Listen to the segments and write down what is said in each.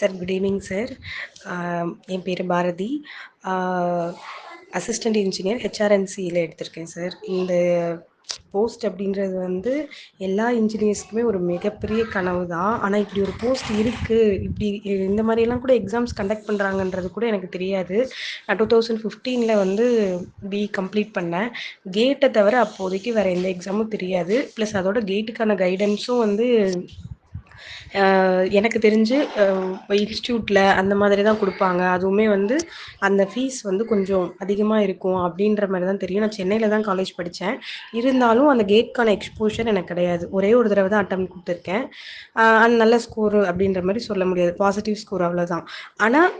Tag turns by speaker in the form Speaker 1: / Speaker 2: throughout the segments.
Speaker 1: Sir good evening sir. என் பேர் Bharathi. Assistant engineer ஹெச்ஆர்என்சியில் எடுத்திருக்கேன் sir. இந்த போஸ்ட் அப்படின்றது வந்து எல்லா இன்ஜினியர்ஸ்க்குமே ஒரு மிகப்பெரிய கனவு தான். ஆனால் இப்படி ஒரு போஸ்ட் இருக்குது இப்படி இந்த மாதிரியெல்லாம் கூட எக்ஸாம்ஸ் கண்டக்ட் பண்ணுறாங்கன்றது கூட எனக்கு தெரியாது. நான் டூ தௌசண்ட் ஃபிஃப்டீனில் வந்து பி கம்ப்ளீட் பண்ணேன். கேட்டை தவிர அப்போதைக்கு வேறு எந்த எக்ஸாமும் தெரியாது. ப்ளஸ் அதோட கேட்டுக்கான கைடன்ஸும் வந்து எனக்கு தெரிஞ்சு இன்ஸ்டியூட்டில் அந்த மாதிரி தான் கொடுப்பாங்க. அதுவுமே வந்து அந்த ஃபீஸ் வந்து கொஞ்சம் அதிகமாக இருக்கும் அப்படின்ற மாதிரி தான் தெரியும். நான் சென்னையில் தான் காலேஜ் படித்தேன் இருந்தாலும் அந்த கேட்கான எக்ஸ்போஷர் எனக்கு கிடையாது. ஒரே ஒரு தடவை தான் அட்டம் கொடுத்துருக்கேன். அந்த நல்ல ஸ்கோர் அப்படின்ற மாதிரி சொல்ல முடியாது. பாசிட்டிவ் ஸ்கோர் அவ்வளோதான் ஆனால்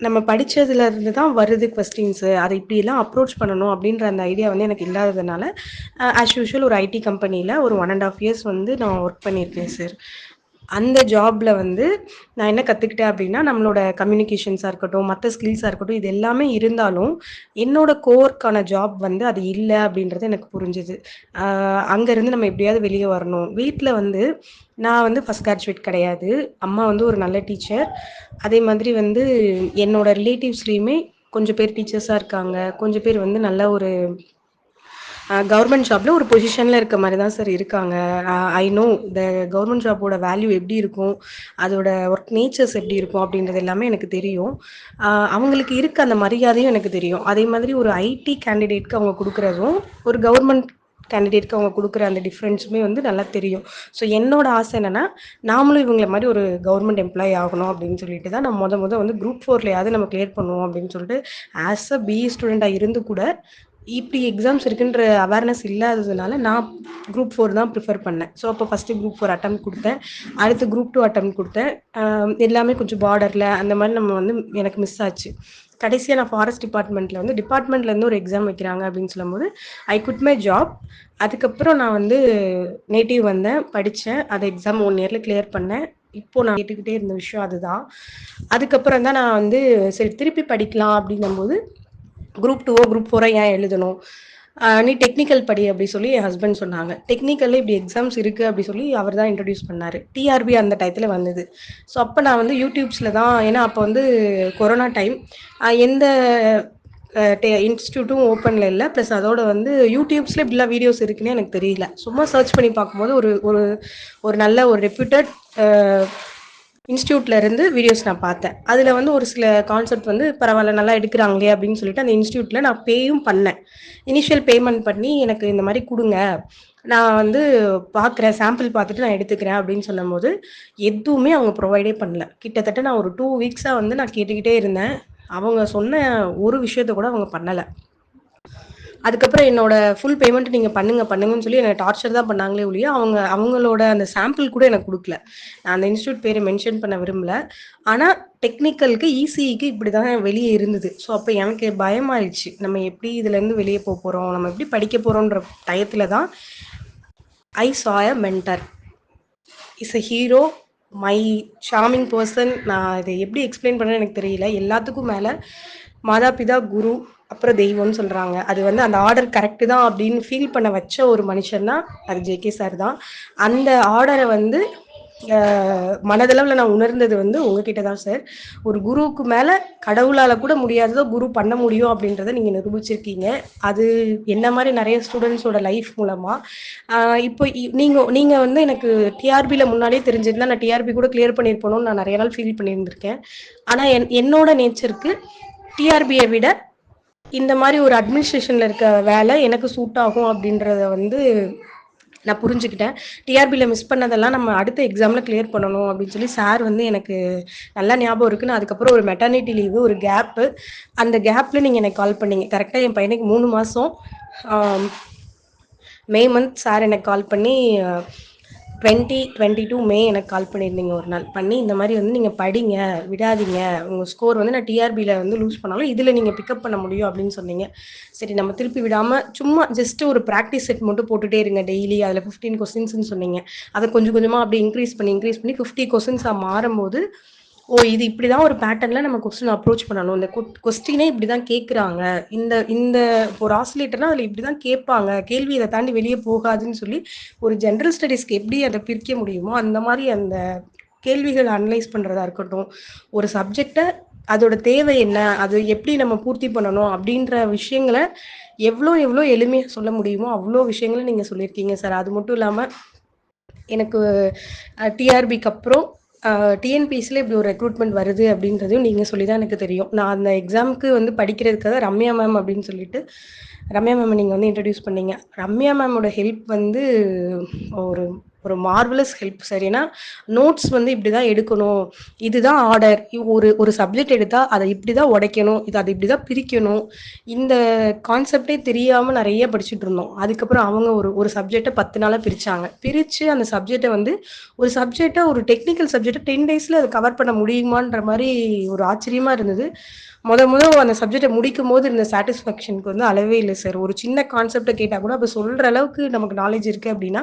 Speaker 1: நம்ம படித்ததுலேருந்து தான் வருது கொஸ்டின்ஸு அதை இப்படிலாம் அப்ரோச் பண்ணணும் அப்படின்ற அந்த ஐடியா வந்து எனக்கு இல்லாததுனால ஆஸ் யூஷுவல் ஒரு ஐடி கம்பெனியில் ஒரு ஒன் அண்ட் ஆஃப் இயர்ஸ் வந்து நான் ஒர்க் பண்ணியிருக்கேன் சார் அந்த ஜாப்ல வந்து நான் என்ன கற்றுக்கிட்டேன் அப்படின்னா நம்மளோட கம்யூனிகேஷன்ஸாக இருக்கட்டும் மற்ற ஸ்கில்ஸாக இருக்கட்டும் இது எல்லாமே இருந்தாலும் என்னோட கோர்க்கான ஜாப் வந்து அது இல்லை அப்படின்றது எனக்கு புரிஞ்சுது. அங்கேருந்து நம்ம எப்படியாவது வெளியே வரணும். வீட்டில் வந்து நான் வந்து ஃபஸ்ட் கிராஜுவேட் கிடையாது. அம்மா வந்து ஒரு நல்ல டீச்சர் அதே மாதிரி வந்து என்னோட ரிலேட்டிவ்ஸ்லேயுமே கொஞ்சம் பேர் டீச்சர்ஸாக இருக்காங்க. கொஞ்சம் பேர் வந்து நல்ல ஒரு கவர்மெண்ட் ஜாப்ல ஒரு பொசிஷன்ல இருக்க மாதிரி தான் சார் இருக்காங்க ஐ நோ த கவர்மெண்ட் ஜாப்போட வேல்யூ எப்படி இருக்கும் அதோட ஒர்க் நேச்சர்ஸ் எப்படி இருக்கும் அப்படின்றது எல்லாமே எனக்கு தெரியும். அவங்களுக்கு இருக்க அந்த மரியாதையும் எனக்கு தெரியும். அதே மாதிரி ஒரு ஐடி கேண்டிடேட்க்கு அவங்க கொடுக்குறதும் ஒரு கவர்மெண்ட் கேண்டிடேட்க்கு அவங்க கொடுக்குற அந்த டிஃப்ரென்ஸுமே வந்து நல்லா தெரியும். ஸோ என்னோட ஆசை என்னென்னா நாமளும் இவங்களை மாதிரி ஒரு கவர்மெண்ட் எம்ப்ளாயி ஆகணும் அப்படின்னு சொல்லிட்டு தான் நம்ம முத முத வந்து குரூப் ஃபோர்லையாவது நம்ம கிளியர் பண்ணுவோம் அப்படின்னு சொல்லிட்டு ஆஸ் அ பிஇ ஸ்டூடெண்ட்டாக இருந்து கூட இப்படி எக்ஸாம்ஸ் இருக்குன்ற அவேர்னஸ் இல்லாததுனால நான் குரூப் ஃபோர் தான் ப்ரிஃபர் பண்ணேன். ஸோ அப்போ ஃபஸ்ட்டு குரூப் ஃபோர் அட்டம் கொடுத்தேன். அடுத்து குரூப் டூ அட்டம் கொடுத்தேன். எல்லாமே கொஞ்சம் பார்டரில் அந்த மாதிரி நம்ம வந்து எனக்கு மிஸ் ஆச்சு. கடைசியாக நான் ஃபாரஸ்ட் டிபார்ட்மெண்ட்டில் வந்து டிபார்ட்மெண்ட்லேருந்து ஒரு எக்ஸாம் வைக்கிறாங்க அப்படின்னு சொல்லும்போது ஐ குட் மை ஜாப் அதுக்கப்புறம் நான் வந்து நேட்டிவ் வந்தேன் படித்தேன் அதை எக்ஸாம் ஒன் இயரில் கிளியர் பண்ணேன். இப்போ நான் கேட்டுக்கிட்டே இருந்த விஷயம் அதுதான். அதுக்கப்புறம் தான் நான் வந்து சரி திருப்பி படிக்கலாம் அப்படிங்கும்போது குரூப் டூவோ குரூப் ஃபோரோ ஏன் எழுதணும்? நீ டெக்னிக்கல் படி அப்படி சொல்லி என் ஹஸ்பண்ட் சொன்னாங்க. டெக்னிக்கலில் இப்படி எக்ஸாம்ஸ் இருக்குது அப்படி சொல்லி அவர் தான் இன்ட்ரடியூஸ் பண்ணார். டிஆர்பி அந்த டயத்தில் வந்தது. ஸோ அப்போ நான் வந்து யூடியூப்ஸில் தான் ஏன்னா அப்போ வந்து கொரோனா டைம் எந்த இன்ஸ்டியூட்டும் ஓப்பனில் இல்லை. ப்ளஸ் அதோட வந்து யூடியூப்ஸில் இப்படிலாம் வீடியோஸ் இருக்குன்னு எனக்கு தெரியல. சும்மா சர்ச் பண்ணி பார்க்கும்போது ஒரு ஒரு ஒரு நல்ல ஒரு ரெப்யூட்டட் இன்ஸ்டியூட்லேருந்து வீடியோஸ் நான் பார்த்தேன். அதில் வந்து ஒரு சில கான்செப்ட் வந்து பரவாயில்ல நல்லா எடுக்கிறாங்களே அப்படின்னு சொல்லிட்டு அந்த இன்ஸ்டியூட்டில் நான் பேயும் பண்ணேன். இனிஷியல் பேமெண்ட் பண்ணி எனக்கு இந்த மாதிரி கொடுங்க. நான் வந்து பார்க்குறேன் சாம்பிள் பார்த்துட்டு நான் எடுத்துக்கிறேன் அப்படின்னு சொல்லும்போது எதுவுமே அவங்க ப்ரொவைடே பண்ணல. கிட்டத்தட்ட நான் ஒரு டூ வீக்ஸாக வந்து நான் கேட்டுக்கிட்டே இருந்தேன். அவங்க சொன்ன ஒரு விஷயத்த கூட அவங்க பண்ணலை. அதுக்கப்புறம் என்னோட ஃபுல் பேமெண்ட் நீங்கள் பண்ணுங்க பண்ணுங்கன்னு சொல்லி என்னை டார்ச்சர் தான் பண்ணாங்களே ஒழிய அவங்க அவங்களோட அந்த சாம்பிள் கூட எனக்கு கொடுக்கல. நான் அந்த இன்ஸ்டியூட் பேரை மென்ஷன் பண்ண விரும்பல. ஆனால் டெக்னிக்கலுக்கு இசிஇக்கு இப்படி தான் வெளியே இருந்தது. ஸோ அப்போ எனக்கு பயமாயிடுச்சு. நம்ம எப்படி இதுலேருந்து வெளியே போக போகிறோம் நம்ம எப்படி படிக்க போகிறோன்ற டயத்தில் தான் I saw a mentor is a hero my charming person நான் இதை எப்படி எக்ஸ்பிளைன் பண்ணுறேன்னு எனக்கு தெரியல. எல்லாத்துக்கும் மேலே மாதா பிதா குரு அப்புறம் தெய்வம்னு சொல்கிறாங்க அது வந்து அந்த ஆர்டர் கரெக்டு தான் அப்படின்னு ஃபீல் பண்ண வச்ச ஒரு மனுஷன் தான் அது ஜேகே சார் தான். அந்த ஆர்டரை வந்து மனதளவில் நான் உணர்ந்தது வந்து உங்ககிட்ட தான் சார் ஒரு குருவுக்கு மேலே கடவுளால் கூட முடியாததோ குரு பண்ண முடியும் அப்படின்றத நீங்கள் நிரூபிச்சிருக்கீங்க. அது என்ன மாதிரி நிறைய ஸ்டூடெண்ட்ஸோட லைஃப் மூலமாக இப்போ நீங்கள் நீங்கள் வந்து எனக்கு டிஆர்பியில் முன்னாடியே தெரிஞ்சிருந்தா நான் டிஆர்பி கூட கிளியர் பண்ணியிருப்போம்னு நான் நிறைய நாள் ஃபீல் பண்ணியிருந்திருக்கேன். ஆனால் என் என்னோட நேச்சருக்கு டிஆர்பியை விட இந்த மாதிரி ஒரு அட்மினிஸ்ட்ரேஷனில் இருக்க வேலை எனக்கு சூட் ஆகும் அப்படின்றத வந்து நான் புரிஞ்சுக்கிட்டேன். டிஆர்பியில் மிஸ் பண்ணதெல்லாம் நம்ம அடுத்த எக்ஸாமில் கிளியர் பண்ணணும் அப்படின்னு சொல்லி சார் வந்து எனக்கு நல்லா ஞாபகம் இருக்குன்னு அதுக்கப்புறம் ஒரு மெட்டர்னிட்டி லீவு ஒரு கேப்பு அந்த கேப்பில் நீங்கள் எனக்கு கால் பண்ணீங்க. கரெக்டாக என் பையனுக்கு மூணு மாதம் மே மந்த் சார் எனக்கு கால் பண்ணி டுவெண்ட்டி டுவெண்ட்டி டூ மே எனக்கு கால் பண்ணியிருந்தீங்க ஒரு நாள். பண்ணி இந்த மாதிரி வந்து நீங்கள் படிங்க விடாதீங்க. உங்கள் ஸ்கோர் வந்து நான் டிஆர்பியில் வந்து லூஸ் பண்ணாலும் இதில் நீங்கள் பிக்கப் பண்ண முடியும் அப்படின்னு சொன்னீங்க. சரி நம்ம திருப்பி விடாமல் சும்மா ஜஸ்ட் ஒரு ப்ராக்டிஸ் செட் மட்டும் போட்டுகிட்டே இருங்க டெய்லி அதில் ஃபிஃப்டீன் கொஸ்டின்ஸ்னு சொன்னீங்க. அதை கொஞ்சம் கொஞ்சமாக அப்படி இன்க்ரீஸ் பண்ணி இன்க்ரீஸ் பண்ணி ஃபிஃப்டி கொஸ்டின்ஸாக மாறும்போது ஓ இது இப்படிதான் ஒரு பேட்டர்ல நம்ம கொஸ்டின் அப்ரோச் பண்ணணும். இந்த கொஸ்டினே இப்படிதான் கேட்குறாங்க இந்த இந்த ஒரு ஆசிலேட்டர்னா அதில் இப்படிதான் கேட்பாங்க. கேள்வி இதை தாண்டி வெளியே போகாதுன்னு சொல்லி ஒரு ஜென்ரல் ஸ்டடீஸ்க்கு எப்படி அதை பிரிக்க முடியுமோ அந்த மாதிரி அந்த கேள்விகள் அனலைஸ் பண்ணுறதா இருக்கட்டும் ஒரு சப்ஜெக்டை அதோட தேவை என்ன அது எப்படி நம்ம பூர்த்தி பண்ணணும் அப்படின்ற விஷயங்களை எவ்வளோ எவ்வளோ எளிமையாக சொல்ல முடியுமோ அவ்வளோ விஷயங்களை நீங்கள் சொல்லியிருக்கீங்க சார். அது மட்டும் இல்லாமல் எனக்கு டிஆர்பிக்கு அப்புறம் டிஎன்பிஎஸ்சியில் இப்படி ஒரு ரெக்ரூட்மெண்ட் வருது அப்படின்றதையும் நீங்கள் சொல்லி தான் எனக்கு தெரியும். நான் அந்த எக்ஸாமுக்கு வந்து படிக்கிறதுக்காக ரம்யா மேம் அப்படின்னு சொல்லிட்டு ரம்யா மேம் நீங்கள் வந்து இன்ட்ரடியூஸ் பண்ணீங்க. ரம்யா மேமோட ஹெல்ப் வந்து ஒரு ஒரு மார்வலஸ் ஹெல்ப் சரினா நோட்ஸ் வந்து இப்படி தான் எடுக்கணும். இதுதான் ஆர்டர் ஒரு ஒரு சப்ஜெக்ட் எடுத்தால் அதை இப்படி தான் உடைக்கணும். இது அதை இப்படி தான் பிரிக்கணும். இந்த கான்செப்டே தெரியாமல் நிறைய படிச்சுட்டு இருந்தோம். அதுக்கப்புறம் அவங்க ஒரு ஒரு சப்ஜெக்டை பத்து நாளாக பிரித்தாங்க பிரித்து அந்த சப்ஜெக்டை வந்து ஒரு சப்ஜெக்டை ஒரு டெக்னிக்கல் சப்ஜெக்டை டென் டேஸில் அதை கவர் பண்ண முடியுமான்ற மாதிரி ஒரு ஆச்சரியமாக இருந்தது. முத முத அந்த சப்ஜெக்டை முடிக்கும் போது இருந்த சாட்டிஸ்ஃபேக்ஷனுக்கு வந்து அளவே இல்லை சார் ஒரு சின்ன கான்செப்டை கேட்டால் கூட அப்போ சொல்கிற அளவுக்கு நமக்கு நாலேஜ் இருக்குது அப்படின்னா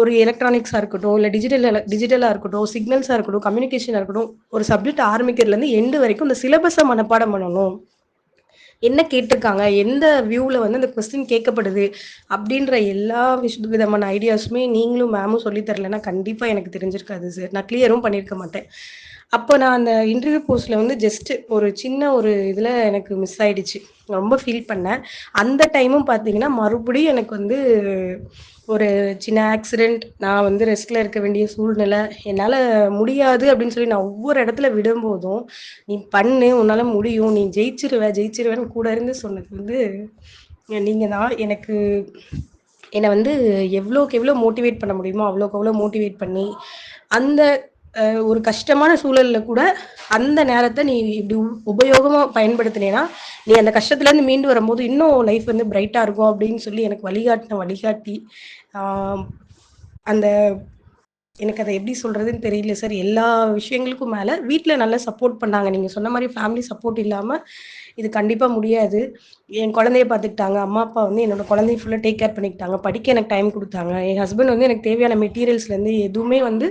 Speaker 1: ஒரு எலக்ட்ரானிக்ஸாக இருக்கட்டும் இல்லை டிஜிட்டல் டிஜிட்டலாக இருக்கட்டும் சிக்னல்ஸாக இருக்கட்டும் கம்யூனிகேஷனாக இருக்கட்டும் ஒரு சப்ஜெக்ட் ஆரம்பிக்கிறதுலேருந்து எண்டு வரைக்கும் இந்த சிலபஸை மனப்பாடம் பண்ணணும். என்ன கேட்டிருக்காங்க? எந்த வியூவில் வந்து அந்த கொஸ்டின் கேட்கப்படுது? அப்படின்ற எல்லா விஷ விதமான ஐடியாஸுமே நீங்களும் மேமும் சொல்லித்தரலன்னா கண்டிப்பாக எனக்கு தெரிஞ்சிருக்காது சார் நான் கிளியரும் பண்ணியிருக்க மாட்டேன். அப்போ நான் அந்த இன்டர்வியூ போஸ்ட்ல வந்து ஜஸ்ட் ஒரு சின்ன ஒரு இதில் எனக்கு மிஸ் ஆயிடுச்சு. ரொம்ப ஃபீல் பண்ணேன். அந்த டைமும் பார்த்தீங்கன்னா மறுபடியும் எனக்கு வந்து ஒரு சின்ன ஆக்சிடெண்ட் நான் வந்து ரெஸ்ட்ல இருக்க வேண்டிய சூழ்நிலை. என்னால் முடியாது அப்படின்னு சொல்லி நான் ஒவ்வொரு இடத்துல விடும்போதும் நீ பண்ணு உன்னால் முடியும். நீ ஜெயிச்சிருவ ஜெயிச்சிருவேன்னு கூட இருந்து சொன்னது வந்து நீங்கள் தான். எனக்கு என்னை வந்து எவ்வளோக்கு எவ்வளோ மோட்டிவேட் பண்ண முடியுமோ அவ்வளோக்கு அவ்வளோ மோட்டிவேட் பண்ணி அந்த ஒரு கஷ்டமான சூழல்ல கூட அந்த நேரத்தை நீ இப்படி உபயோகமா பயன்படுத்தினேன்னா நீ அந்த கஷ்டத்துல இருந்து மீண்டு வரும்போது இன்னும் லைஃப் வந்து பிரைட்டா இருக்கும் அப்படின்னு சொல்லி எனக்கு வழிகாட்டின வழிகாட்டி அந்த எனக்கு அதை எப்படி சொல்றதுன்னு தெரியல சார். எல்லா விஷயங்களுக்கும் மேல வீட்டுல நல்லா சப்போர்ட் பண்ணாங்க. நீங்க சொன்ன மாதிரி ஃபேமிலி சப்போர்ட் இல்லாம இது கண்டிப்பா முடியாது. என் குழந்தைய பார்த்துக்கிட்டாங்க. அம்மா அப்பா வந்து என்னோட குழந்தைய ஃபுல்லாக டேக் கேர் பண்ணிக்கிட்டாங்க. படிக்க எனக்கு டைம் கொடுத்தாங்க. என் ஹஸ்பண்ட் வந்து எனக்கு தேவையான மெட்டீரியல்ஸ்லேருந்து எதுவுமே வந்து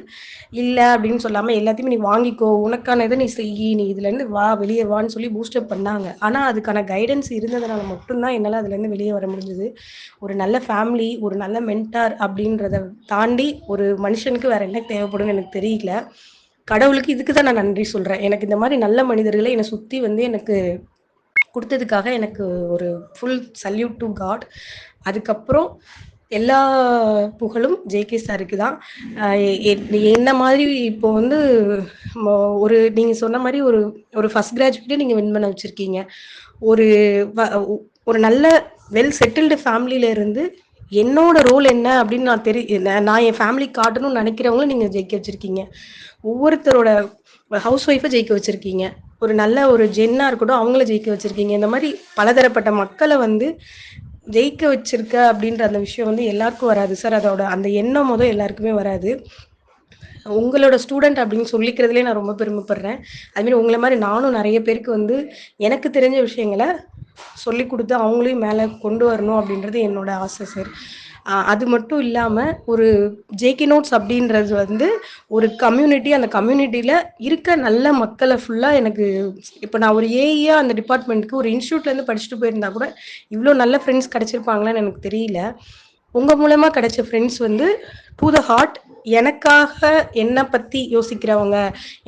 Speaker 1: இல்லை அப்படின்னு சொல்லாமல் எல்லாத்தையுமே நீ வாங்கிக்கோ. உனக்கான இதை நீ செய்யி. நீ இதுலேருந்து வா வெளியே வான்னு சொல்லி பூஸ்டப் பண்ணாங்க. ஆனால் அதுக்கான கைடன்ஸ் இருந்ததுனால மட்டும்தான் என்னால் அதுலேருந்து வெளியே வர முடிஞ்சது. ஒரு நல்ல ஃபேமிலி ஒரு நல்ல மென்டார் அப்படின்றத தாண்டி ஒரு மனுஷனுக்கு வேற என்ன தேவைப்படும் எனக்கு தெரியல. கடவுளுக்கு இதுக்கு தான் நான் நன்றி சொல்கிறேன் எனக்கு இந்த மாதிரி நல்ல மனிதர்களை என்னை சுற்றி வந்து எனக்கு கொடுத்ததுக்காக எனக்கு ஒரு ஃபுல் சல்யூட் டு காட் அதுக்கப்புறம் எல்லா புகழும் ஜேகே சாருக்கு தான். என்ன மாதிரி இப்போ வந்து ஒரு நீங்கள் சொன்ன மாதிரி ஒரு ஒரு ஃபஸ்ட் கிராஜுவேட்டே நீங்கள் வின் பண்ண வச்சுருக்கீங்க. ஒரு ஒரு நல்ல வெல் செட்டில்டு ஃபேமிலியில இருந்து என்னோட ரோல் என்ன அப்படின்னு நான் தெரி நான் என் ஃபேமிலி காட்டணும்னு நினைக்கிறவங்களும் நீங்கள் ஜெயிக்க வச்சுருக்கீங்க. ஒவ்வொருத்தரோட ஹவுஸ் ஒய்ஃபை ஜெயிக்க வச்சுருக்கீங்க. ஒரு நல்ல ஒரு ஜென்னாக இருக்கட்டும் அவங்கள ஜெயிக்க வச்சுருக்கீங்க. இந்த மாதிரி பலதரப்பட்ட மக்களை வந்து ஜெயிக்க வச்சிருக்க அப்படின்ற அந்த விஷயம் வந்து எல்லாருக்கும் வராது. சார் அதோட அந்த எண்ணம் முதல் எல்லாருக்குமே வராது. உங்களோட ஸ்டூடெண்ட் அப்படின்னு சொல்லிக்கிறதுலே நான் ரொம்ப பெருமைப்படுறேன். அதுமாரி உங்களை மாதிரி நானும் நிறைய பேருக்கு வந்து எனக்கு தெரிஞ்ச விஷயங்களை சொல்லி கொடுத்து அவங்களையும் மேலே கொண்டு வரணும் அப்படின்றது என்னோட ஆசை சார். அது மட்டும் இல்லாமல் ஒரு ஜேகே நோட்ஸ் அப்படின்றது வந்து ஒரு கம்யூனிட்டி அந்த கம்யூனிட்டியில் இருக்க நல்ல மக்களை ஃபுல்லாக எனக்கு இப்போ நான் ஒரு ஏஇயாக அந்த டிபார்ட்மெண்ட்டுக்கு ஒரு இன்ஸ்டியூட்லேருந்து படிச்சுட்டு போயிருந்தா கூட இவ்வளோ நல்ல ஃப்ரெண்ட்ஸ் கிடச்சிருப்பாங்களான்னு எனக்கு தெரியல. உங்கள் மூலமாக கிடைச்ச ஃப்ரெண்ட்ஸ் வந்து டு த ஹார்ட் எனக்காக என்னை பற்றி யோசிக்கிறவங்க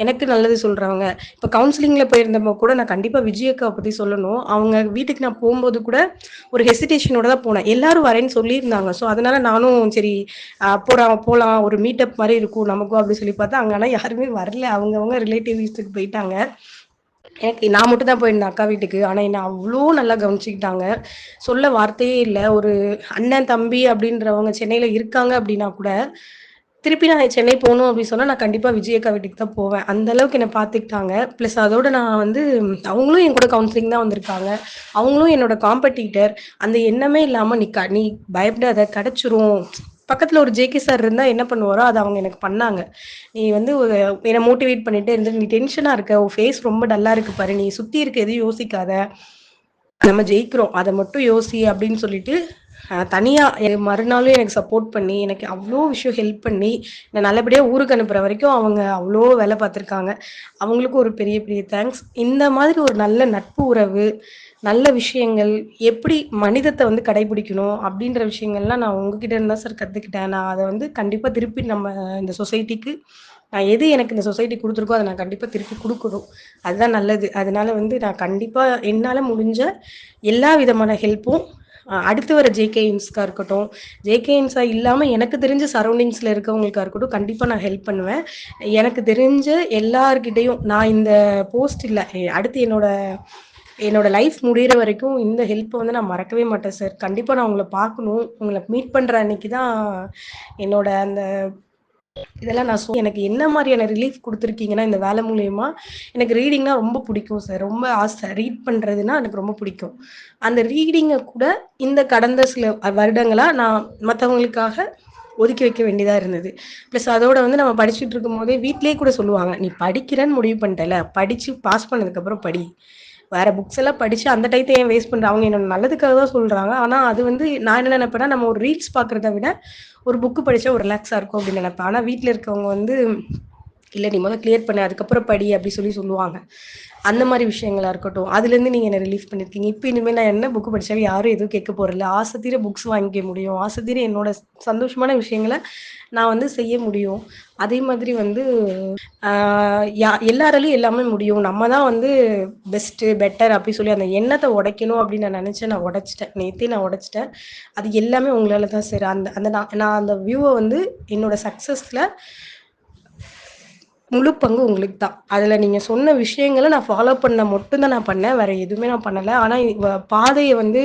Speaker 1: எனக்கு நல்லது சொல்கிறவங்க இப்போ கவுன்சிலிங்கில் போயிருந்தப்போ கூட நான் கண்டிப்பாக விஜயக்கா பற்றி சொல்லணும். அவங்க வீட்டுக்கு நான் போகும்போது கூட ஒரு ஹெசிடேஷனோட தான் போனேன். எல்லாரும் வரேன்னு சொல்லியிருந்தாங்க. ஸோ அதனால நானும் சரி போகிறான் போகலாம் ஒரு மீட்டப் மாதிரி இருக்கும் நமக்கும் அப்படின்னு சொல்லி பார்த்தா அங்கே ஆனால் யாருமே வரல. அவங்கவுங்க ரிலேட்டிவ் வீட்டுக்கு போயிட்டாங்க. எனக்கு நான் மட்டும் தான் போயிருந்தேன் அக்கா வீட்டுக்கு. ஆனால் என்ன அவ்வளோ நல்லா கவனிச்சுக்கிட்டாங்க. சொல்ல வார்த்தையே இல்லை. ஒரு அண்ணன் தம்பி அப்படின்றவங்க சென்னையில் இருக்காங்க அப்படின்னா கூட திருப்பி நான் சென்னை போகணும் அப்படின்னு சொன்னால் நான் கண்டிப்பாக விஜயக்கா வீட்டுக்கு தான் போவேன். அந்த அளவுக்கு என்னை பார்த்துக்கிட்டாங்க ப்ளஸ் அதோட நான் வந்து அவங்களும் என் கூட கவுன்சிலிங் தான் வந்திருக்காங்க. அவங்களும் என்னோட காம்படிட்டர் அந்த எண்ணமே இல்லாமல் நீ க நீ பயப்படாத கிடச்சிரும். பக்கத்தில் ஒரு ஜேகே சார் இருந்தால் என்ன பண்ணுவாரோ அதை அவங்க எனக்கு பண்ணாங்க. நீ வந்து ஒரு என்னை மோட்டிவேட் பண்ணிட்டு இருந்து நீ டென்ஷனாக இருக்க. உன் ஃபேஸ் ரொம்ப டல்லாக இருக்கு பாரு. நீ சுற்றி இருக்க எதுவும் யோசிக்காத. நம்ம ஜெயிக்கிறோம். அதை மட்டும் யோசி அப்படின்னு சொல்லிட்டு தனியாக மறுநாளும் எனக்கு சப்போர்ட் பண்ணி எனக்கு அவ்வளோ விஷயம் ஹெல்ப் பண்ணி நான் நல்லபடியாக ஊருக்கு அனுப்புகிற வரைக்கும் அவங்க அவ்வளோ வேலை பார்த்துருக்காங்க. அவங்களுக்கும் ஒரு பெரிய பெரிய தேங்க்ஸ் இந்த மாதிரி ஒரு நல்ல நட்பு உறவு நல்ல விஷயங்கள் எப்படி மனிதத்தை வந்து கடைபிடிக்கணும் அப்படின்ற விஷயங்கள்லாம் நான் உங்ககிட்ட இருந்தால் சார் கற்றுக்கிட்டேன் நான் அதை வந்து கண்டிப்பாக திருப்பி நம்ம இந்த சொசைட்டிக்கு நான் எது எனக்கு இந்த சொசைட்டி கொடுத்துருக்கோ அதை நான் கண்டிப்பாக திருப்பி கொடுக்கணும். அதுதான் நல்லது. அதனால வந்து நான் கண்டிப்பாக என்னால் முடிஞ்ச எல்லா விதமான ஹெல்ப்பும் அடுத்து வர ஜேகே இன்ஸ்க்கா இருக்கட்டும், ஜேகே இன்ஸா இல்லாமல் எனக்கு தெரிஞ்ச சரௌண்டிங்ஸில் இருக்கவங்களுக்காக இருக்கட்டும், கண்டிப்பாக நான் ஹெல்ப் பண்ணுவேன். எனக்கு தெரிஞ்ச எல்லார்கிட்டையும் நான் இந்த போஸ்ட் இல்லை அடுத்து என்னோட என்னோட லைஃப் முடிகிற வரைக்கும் இந்த ஹெல்ப்பை வந்து நான் மறக்கவே மாட்டேன் சார். கண்டிப்பாக நான் உங்களை பார்க்கணும். உங்களை மீட் பண்ணுற அன்னைக்கு தான் என்னோட அந்த இதெல்லாம் நான் சொ எனக்கு என்ன மாதிரியான ரிலீஃப் கொடுத்துருக்கீங்கன்னா இந்த வேலை மூலயமா எனக்கு ரீடிங்னா ரொம்ப பிடிக்கும் சார். ரொம்ப ஆசை. ரீட் பண்ணுறதுன்னா எனக்கு ரொம்ப பிடிக்கும். அந்த ரீடிங்கை கூட இந்த கடந்த சில வருடங்களாக நான் மற்றவங்களுக்காக ஒதுக்கி வைக்க வேண்டியதாக இருந்தது. ப்ளஸ் அதோட வந்து நம்ம படிச்சுட்டு இருக்கும்போதே வீட்லயே கூட சொல்லுவாங்க, "நீ படிக்கிறேன்னு முடிவு பண்ணிட்டல படித்து பாஸ் பண்ணதுக்கப்புறம் படி. வேற புக்ஸ் எல்லாம் படிச்சு அந்த டைத்தை ஏன் வேஸ்ட் பண்ற?" அவங்க என்னோட நல்லதுக்காக தான் சொல்றாங்க. ஆனா அது வந்து நான் என்ன நினைப்பேன்னா நம்ம ஒரு ரீல்ஸ் பாக்குறத விட, ஒரு புக்கு படிச்சா ஒரு ரிலாக்ஸா இருக்கும் அப்படின்னு நினைப்பேன் ஆனா வீட்டுல இருக்கவங்க வந்து, இல்லை நீ மொத கிளியர் பண்ண அதுக்கப்புறம் படி" அப்படி சொல்லி சொல்லுவாங்க. அந்த மாதிரி விஷயங்களா இருக்கட்டும். அதுலேருந்து நீங்கள் என்ன ரிலீஃப் பண்ணியிருக்கீங்க. இப்போ இனிமேல் நான் என்ன புக்கு படித்தாலும் யாரும் எதுவும் கேட்க போறதில்ல. ஆசை தீர புக்ஸ் வாங்கிக்க முடியும். ஆசை தீர என்னோட சந்தோஷமான விஷயங்கள நான் வந்து செய்ய முடியும். அதே மாதிரி வந்து யா எல்லாராலையும் எல்லாமே முடியும். நம்ம தான் வந்து பெஸ்ட்டு, பெட்டர் அப்படி சொல்லி அந்த எண்ணத்தை உடைக்கணும் அப்படின்னு நான் நினச்சேன் நான் உடைச்சிட்டேன் நேற்றே நான் உடைச்சிட்டேன் அது எல்லாமே உங்களால தான் சரி அந்த அந்த நான் நான் அந்த வியூவை வந்து என்னோட சக்ஸஸில் முழு பங்கு உங்களுக்கு தான். அதில் நீங்கள் சொன்ன விஷயங்களை நான் ஃபாலோ பண்ண மட்டும்தான் நான் பண்ணேன். வேற எதுவுமே நான் பண்ணலை ஆனால் வ வந்து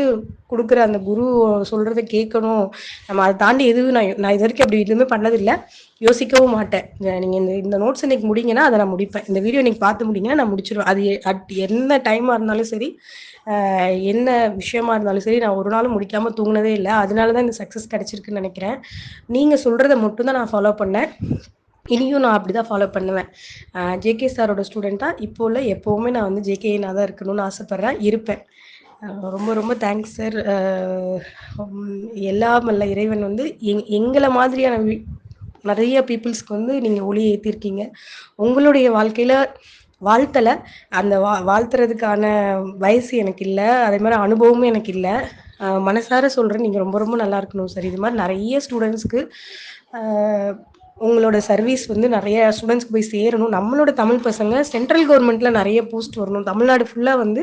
Speaker 1: கொடுக்குற அந்த குரு சொல்கிறத கேட்கணும். நம்ம அதை தாண்டி எதுவும் நான் நான் இதுவரைக்கும் அப்படி எதுவுமே பண்ணதில்லை யோசிக்கவும் மாட்டேன். நீங்கள் இந்த இந்த நோட்ஸ் இன்னைக்கு முடிங்கன்னா, அதை நான் முடிப்பேன். இந்த வீடியோ இன்னைக்கு பார்த்து முடிங்கன்னா, நான் முடிச்சிருவேன் அது அட் என்ன டைமாக இருந்தாலும் சரி, என்ன விஷயமா இருந்தாலும் சரி, நான் ஒரு நாளும் முடிக்காமல் தூங்கினதே இல்லை அதனால தான் இந்த சக்சஸ் கிடைச்சிருக்குன்னு நினைக்கிறேன் நீங்கள் சொல்கிறத மட்டும்தான் நான் ஃபாலோ பண்ணேன். இனியும் நான் அப்படிதான் ஃபாலோ பண்ணுவேன். ஜேகே சாரோட ஸ்டூடெண்ட்டாக இப்போ உள்ள எப்பவுமே நான் வந்து ஜேகேஎன்னா தான் இருக்கணும்னு ஆசைப்படுறேன். இருப்பேன். ரொம்ப ரொம்ப தேங்க்ஸ் சார். அ எல்லாம் இறைவன் வந்து எங் எங்களை மாதிரியான நிறைய பீப்புள்ஸ்க்கு வந்து நீங்க ஒளி ஏற்றிருக்கீங்க உங்களுடைய வாழ்க்கையில வாழ்த்தல. அந்த வா வாழ்த்துறதுக்கான வயசு எனக்கு இல்லை அதே மாதிரி அனுபவமும் எனக்கு இல்லை மனசார சொல்றேன், நீங்க ரொம்ப ரொம்ப நல்லா இருக்கணும் சார். இது மாதிரி நிறைய ஸ்டூடெண்ட்ஸ்க்கு உங்களோட சர்வீஸ் வந்து நிறைய ஸ்டூடெண்ட்ஸ்க்கு போய் சேரணும். நம்மளோட தமிழ் பசங்க சென்ட்ரல் கவர்மெண்ட்டில் நிறைய போஸ்ட் வரணும். தமிழ்நாடு ஃபுல்லாக வந்து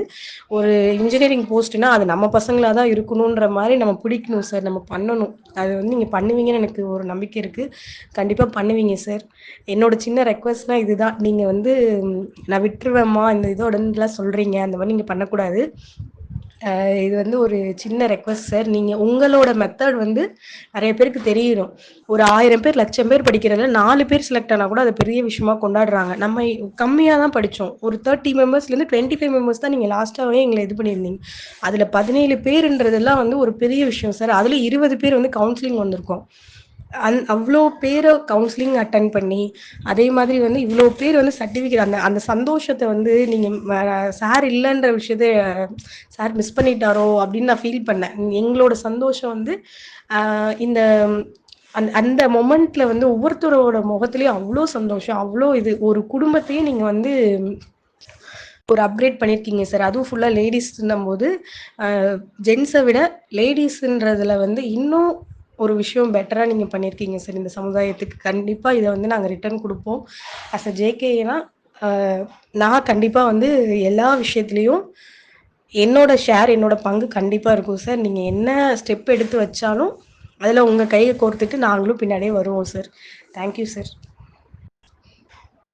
Speaker 1: ஒரு இன்ஜினியரிங் போஸ்ட்னா, அது நம்ம பசங்களாக தான் இருக்கணுன்ற மாதிரி நம்ம பிடிக்கணும் சார். நம்ம பண்ணணும். அது வந்து நீங்கள் பண்ணுவீங்கன்னு எனக்கு ஒரு நம்பிக்கை இருக்குது கண்டிப்பாக பண்ணுவீங்க சார். என்னோட சின்ன ரெக்வெஸ்ட்னா இதுதான். நீங்கள் வந்து நான் விட்டுருவேம்மா இந்த இதோடலாம் சொல்கிறீங்க அந்த மாதிரி நீங்கள் பண்ணக்கூடாது. இது வந்து ஒரு சின்ன ரெக்வெஸ்ட் சார். நீங்கள் உங்களோட மெத்தட் வந்து நிறைய பேருக்கு தெரியணும். ஒரு ஆயிரம் பேர், லட்சம் பேர் படிக்கிறதுல நாலு பேர் செலக்ட் ஆனா கூட அதை பெரிய விஷயமா கொண்டாடுறாங்க. நம்ம கம்மியாக தான் படிச்சோம். ஒரு 30 மெம்பர்ஸ்லேருந்து 25 மெம்பர்ஸ் தான் நீங்கள் லாஸ்ட்டாகவே எங்களை இது பண்ணியிருந்தீங்க. அதில் பதினேழு பேருன்றதெல்லாம் வந்து ஒரு பெரிய விஷயம் சார். அதில் இருபது பேர் வந்து கவுன்சிலிங் வந்திருக்கோம். அந் அவ்வளோ பேரை கவுன்சிலிங் அட்டன் பண்ணி, அதே மாதிரி வந்து இவ்வளோ பேர் வந்து சர்டிஃபிகேட் அந்த அந்த சந்தோஷத்தை வந்து நீங்கள் சார் இல்லைன்ற விஷயத்த சார் மிஸ் பண்ணிட்டாரோ அப்படின்னு நான் ஃபீல் பண்ணேன். எங்களோட சந்தோஷம் வந்து இந்த அந் அந்த மொமெண்ட்ல வந்து ஒவ்வொருத்தரோட முகத்துலேயும் அவ்வளோ சந்தோஷம். அவ்வளோ இது ஒரு குடும்பத்தையே நீங்கள் வந்து ஒரு அப்கிரேட் பண்ணியிருக்கீங்க சார். அதுவும் ஃபுல்லாக லேடிஸ்ன்னும் போது ஜென்ஸை விட லேடீஸ்ன்றதுல வந்து இன்னும் ஒரு விஷயம் பெட்டராக நீங்கள் பண்ணியிருக்கீங்க சார் இந்த சமுதாயத்துக்கு. கண்டிப்பாக இதை வந்து நாங்கள் ரிட்டர்ன் கொடுப்போம் அஸ் அ ஜேகேனா நான் கண்டிப்பாக வந்து எல்லா விஷயத்துலேயும் என்னோட ஷேர், என்னோட பங்கு கண்டிப்பாக இருக்கும் சார். நீங்கள் என்ன ஸ்டெப் எடுத்து வச்சாலும், அதில் உங்கள் கையை கோர்த்துட்டு நாங்களும் பின்னாடியே வருவோம் சார். Thank you sir.